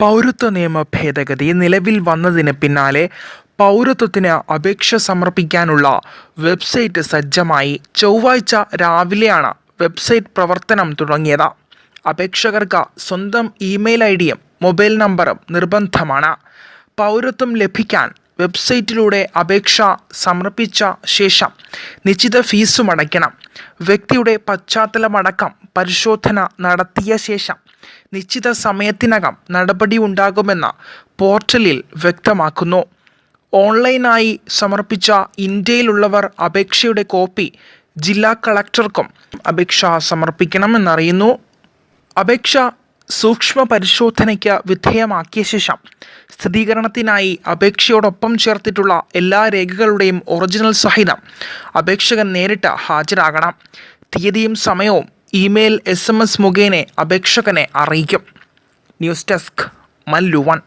പൗരത്വ നിയമ ഭേദഗതി നിലവിൽ വന്നതിന് പിന്നാലെ പൗരത്വത്തിന് അപേക്ഷ സമർപ്പിക്കാനുള്ള വെബ്സൈറ്റ് സജ്ജമായി ചൊവ്വാഴ്ച രാവിലെയാണ് വെബ്സൈറ്റ് പ്രവർത്തനം തുടങ്ങിയത്. അപേക്ഷകർക്ക് സ്വന്തം ഇമെയിൽ ഐ ഡിയും മൊബൈൽ നമ്പറും നിർബന്ധമാണ്. പൗരത്വം ലഭിക്കാൻ വെബ്സൈറ്റിലൂടെ അപേക്ഷ സമർപ്പിച്ച ശേഷം നിശ്ചിത ഫീസും അടയ്ക്കണം. വ്യക്തിയുടെ പശ്ചാത്തലമടക്കം പരിശോധന നടത്തിയ ശേഷം നിശ്ചിത സമയത്തിനകം നടപടി ഉണ്ടാകുമെന്ന് പോർട്ടലിൽ വ്യക്തമാക്കുന്നു. ഓൺലൈനായി സമർപ്പിച്ച ഇന്ത്യയിലുള്ളവർ അപേക്ഷയുടെ കോപ്പി ജില്ലാ കളക്ടർക്കും അപേക്ഷ സമർപ്പിക്കണമെന്നറിയുന്നു. അപേക്ഷ സൂക്ഷ്മ പരിശോധനയ്ക്ക് വിധേയമാക്കിയ ശേഷം സ്ഥിരീകരണത്തിനായി അപേക്ഷയോടൊപ്പം ചേർത്തിട്ടുള്ള എല്ലാ രേഖകളുടെയും ഒറിജിനൽ സഹിതം അപേക്ഷകൻ നേരിട്ട് ഹാജരാകണം. തീയതിയും സമയവും ഇമെയിൽ എസ് എം എസ് മുഖേന അപേക്ഷകനെ അറിയിക്കും. News desk Mallu one.